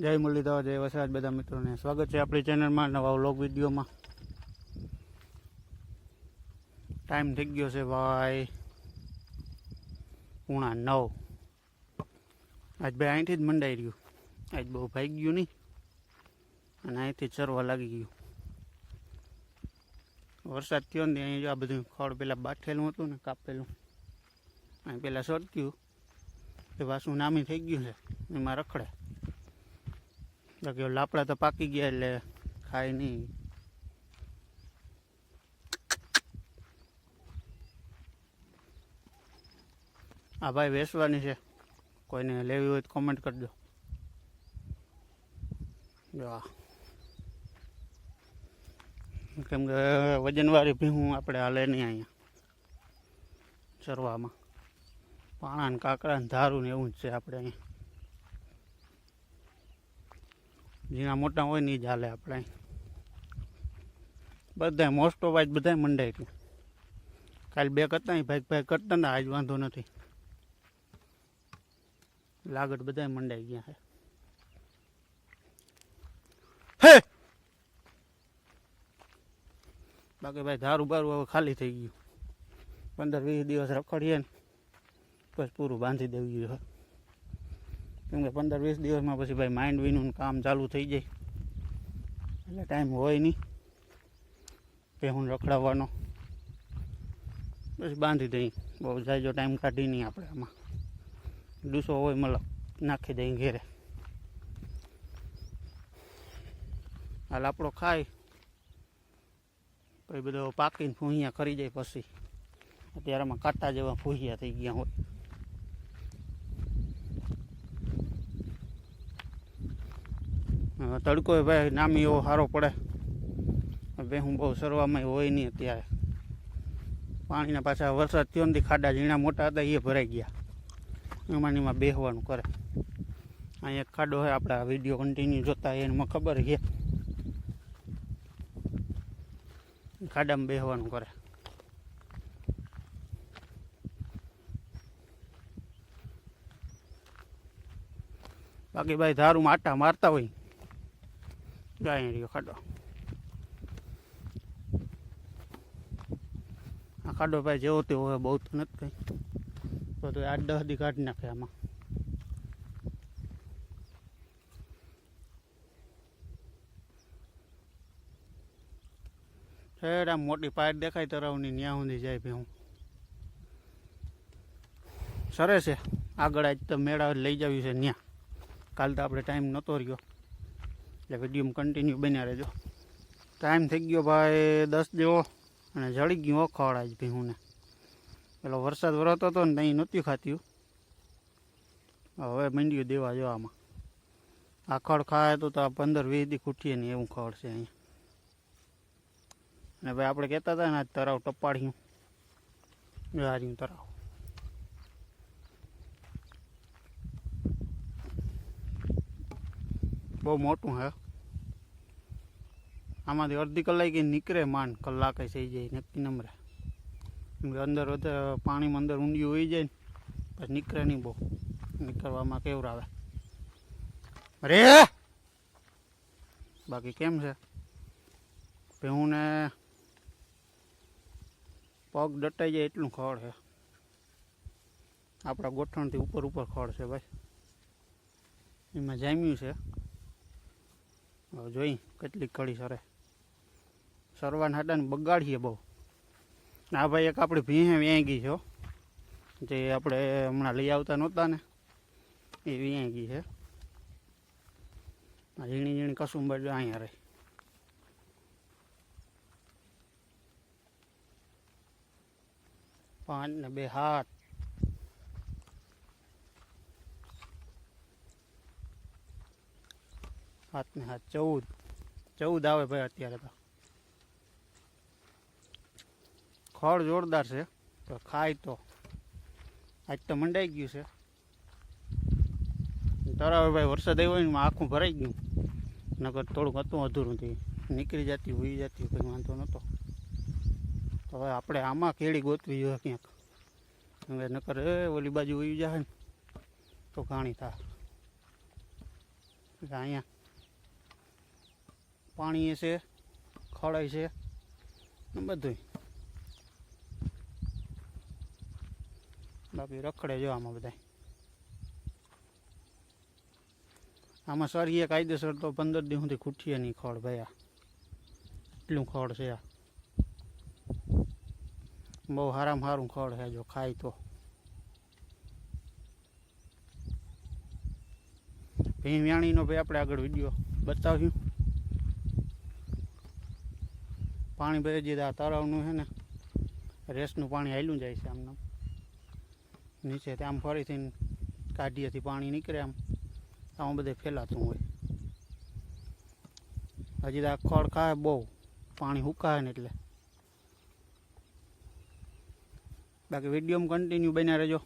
જય મુરલીધર જય વસરાજ બધા મિત્રોને. સ્વાગત છે આપણી ચેનલમાં નવા વ્લોગ વિડીયોમાં. ટાઈમ થઈ ગયો છે ભાઈ પૂણા નવ. આજ ભાઈ અહીંથી જ મંડાઈ રહ્યું. આજ બહુ ભાઈ ગયું નહીં. અને અહીંથી ચરવા લાગી ગયું. વરસાદ થયો ને અહીં આ બધું ખડ પેલા બાઠેલું હતું ને કાપેલું. અહીં પેલા સરક્યું એ પાછું નામી થઈ ગયું છે. એમાં રખડે. બાકી લાપડા તો પાકી ગયા એટલે ખાય નહીં. આ ભાઈ વેચવાની છે. કોઈને લેવી હોય તો કોમેન્ટ કરજો. કેમ કે, વજનવાળી ભીહું આપણે હાલે નહીં અહીંયા. ચરવામાં. પાણા ને કાકડા ને ધારું ને એવું જ છે આપણે અહીંયા. ઝીણા મોટા હોય ને એ જ હાલે આપણે બધા મોસ્ટ ઓફ આજ બધાય મંડાઈ ગયું કાલે બે કરતા ભાઈ ભાઈ કરતા ને આજ વાંધો નથી. લાગટ બધાય મંડાઈ ગયા હે! બાકી ભાઈ ધારું બારું હવે ખાલી થઈ ગયું. પંદર વીસ દિવસ રખડીએ ને પછી પૂરું બાંધી દેવું જોઈએ કેમ કે પંદર વીસ દિવસમાં પછી ભાઈ માઇન્ડ વિનું કામ ચાલુ થઈ જાય. એટલે ટાઈમ હોય નહીં. પહેલું રખડાવવાનો. પછી બાંધી દઈ. બહુ જાજો ટાઈમ કાઢી નહીં આપણે આમાં. ડૂસો હોય મતલબ નાખી દઈ ઘેરે. હાલ આપણો ખાય. પછી બધો પાકીને ફૂહિયા કરી જાય પછી. અત્યારે આમાં કાંટા જેવા ફૂહિયા થઈ ગયા હોય. તડકો ભાઈ નામી એવો સારો પડે. હવે હું બહુ સરવામાં હોય નહીં અત્યારે. પાણીના પાછા વરસાદ થયો નથી ખાડા ઝીણા મોટા હતા, એ ભરાઈ ગયા. એમાં એમાં બેસવાનું કરે. અહીંયા એક ખાડો હોય આપણે વીડિયો કન્ટિન્યુ જોતા એમાં ખબર છે. ખાડામાં બેસવાનું કરે. બાકી ભાઈ ધારું આટા મારતા હોય. જાય રહ્યો ખાડો આ ખાડો ભાઈ જેવો તેવો હોય, બહુ તો નથી કંઈ તો આઠ દસ દી કાઢી નાખે આમાં. ઠેર આમ મોટી પાઇપ દેખાય તરાવની ન્યા સુધી જાય ભી હું સરસ છે. આગળ આજ તો મેળા લઈ જવી છે ન્યા. કાલ તો આપણે ટાઈમ નહોતો રહ્યો. એટલે વિડીયોમાં કન્ટિન્યુ બન્યા રહેજો. ટાઈમ થઈ ગયો ભાઈ દસ જેવો અને જળી ગયું અખવાડ આજ ભીહુંને. પેલો વરસાદ વરસતો હતો ને ત્યાં નહોતું ખાતું હવે મંડ્યું દેવા જો આમાં. આ ખાય તો આ પંદર વીસ દી ખૂટીએ ને એવું ખડ છે અહીંયા. અને ભાઈ આપણે કહેતા હતા ને, આજ તરાવ ટપાડ્યું. હાર્યું તરાવ. બહુ મોટું હે. આમાંથી અડધી કલાકે નીકળે માંડ, કલાકે થઈ જાય, નક્કી નંબરે કેમ કે અંદર પાણીમાં અંદર ઊંડિયું હોઈ જાય ને, પછી નીકળે નહીં બહુ. નીકળવામાં કેવરાવે. અરે! બાકી કેમ છે? હું ને પગ દટાઈ જાય એટલું ખડ છે. આપણા ગોઠણથી ઉપર ઉપર ખડ છે ભાઈ. એમાં જામ્યું છે. હવે જોઈ કેટલી કડી સરે. સરવાન હાટાને બગાડીએ બહુ. આ ભાઈ એક આપણી ભીહે વેંગી છે જે આપણે હમણાં લઈ આવતા નહોતા ને, એ વેંગી છે. ઝીણી ઝીણી કસુંબર અહીંયા રહી. પાંચ ને બે હાથ. હાથ ને હાથ ચૌદ. ચૌદ આવે ભાઈ અત્યારે તો. ખડ જોરદાર છે. તો ખાય તો. આજ તો મંડાઈ ગયું છે. તરાવે ભાઈ વરસાદ આવ્યો ને આખું ભરાઈ ગયું. નકર થોડુંક હતું, અધૂરું થઈ નીકળી જતી, હોઈ જતી, કોઈ વાંધો નહોતો તો હવે આપણે આમાં કેળી ગોતવી જોઈએ ક્યાંક. હવે નકર એ ઓલી બાજુ વહી જાય ને તો ઘાણી થાય. અહીંયા પાણી છે ખડાઈ છે બધું બાકી રખડે જો આમાં બધા આમાં સરીએ કાયદેસર તો પંદર દિવસ સુધી ખૂટીએ નહીં ખડ ભાઈ એટલું ખડ છે આ. બહુ હારામાં સારું ખડ છે જો ખાય તો. ભીમ વ્યાણીનો ભાઈ આપણે આગળ વીડિયો બતાવ્યું. પાણી ભરી દીધા. તળાવનું છે ને, રેસનું પાણી હાલ્યું જાય છે આમને નીચે આમ ફરીથી કાઢીએથી પાણી નીકળે આમ. આમાં બધે ફેલાતું હોય. હજી તો ખડ ખાય બહુ. પાણી હુકાય ને એટલે. બાકી વિડીયોમાં કન્ટિન્યુ બન્યા રહેજો.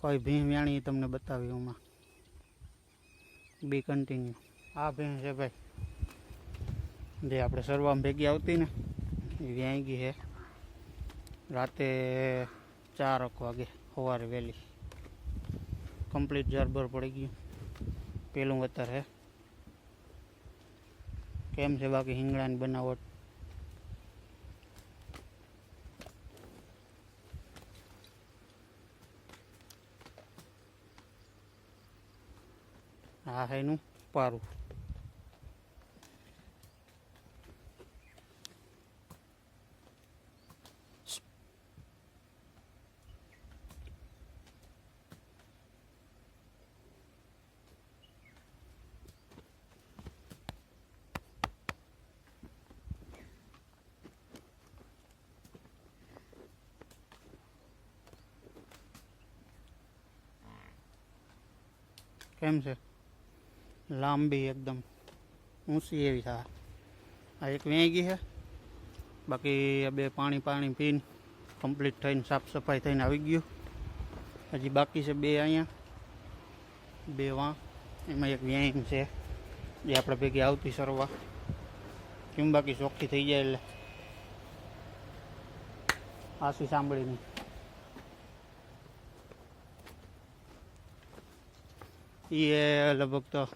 કોઈ ભીમ વ્યાણી તમને બતાવી એમાં. બી કન્ટિન્યુ આ ભીમ છે ભાઈ. જે આપણે સરવામાં ભેગી આવતી ને, એ વ્યાઈ ગઈ છે રાતે ચાર એક વાગે, સવારે વહેલી. કમ્પ્લીટ જરબર પડી ગયું. પેલું વતર હે. કેમ છે બાકી હિંગડાની બનાવટ? હા એનું પારું. કેમ છે? લાંબી એકદમ. ઊંચી એવી થાય આ એક વેગી છે. બાકી આ બે પાણી પાણી પીને કમ્પ્લીટ થઈને સાફ સફાઈ થઈને આવી ગયું. હજી બાકી છે બે અહીંયા. બે વાં. એમાં એક વ્યાયામ છે, જે આપણે ભેગી આવતી સરવા. કેમ બાકી ચોખ્ખી થઈ જાય એટલે? આશી સાંભળીને. એ લગભગ તો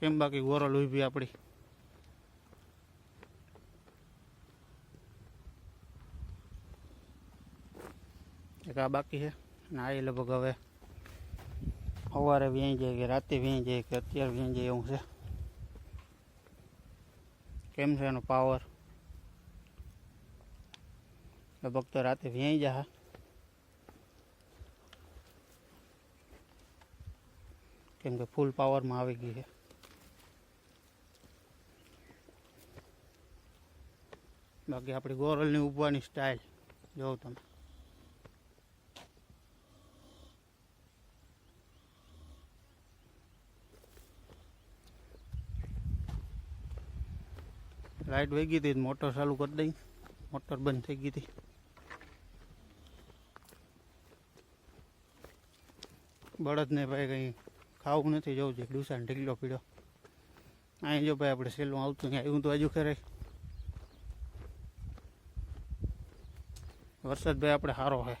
કેમ બાકી ગોરલ ઊભી આપણી એક આ બાકી છે. ને આ લગભગ હવે સવારે વ્યાઈ જાય કે રાતે વ્યાઈ જાય કે અત્યારે વ્યાઈ જાય એવું છે. કેમ છે એનો પાવર લગભગ તો રાતે વ્યાઈ જાય કેમ કે ફૂલ પાવરમાં આવી ગઈ છે. બાકી આપણી ગોરલની ઉભવાની સ્ટાઇલ જોઉં તમે. લાઇટ વહી ગઈ હતી મોટર ચાલુ કરી દઈ. મોટર બંધ થઈ ગઈ હતી. બળદને ભાઈ કંઈ ખાવું નથી જવું છે ડુસાને ઢીકલો પીડ્યો અહીં જો ભાઈ આપણે સેલું આવતું આવ્યું તો હજુ ખરે વરસાદ ભાઈ આપણે સારો છે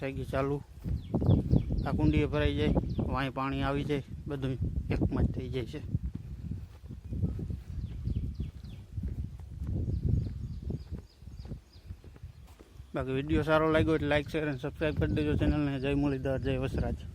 થઈ ગયું ચાલુ. આ કુંડીએ ભરાઈ જાય, વાંય પાણી આવી જાય બધું એકમાં જ થઈ જાય છે. બાકી વીડિયો સારો લાગ્યો એટલે લાઈક શેર અને સબસ્ક્રાઈબ કરી દેજો. ચેનલને જય મુરલીધર, જય વસરાજ.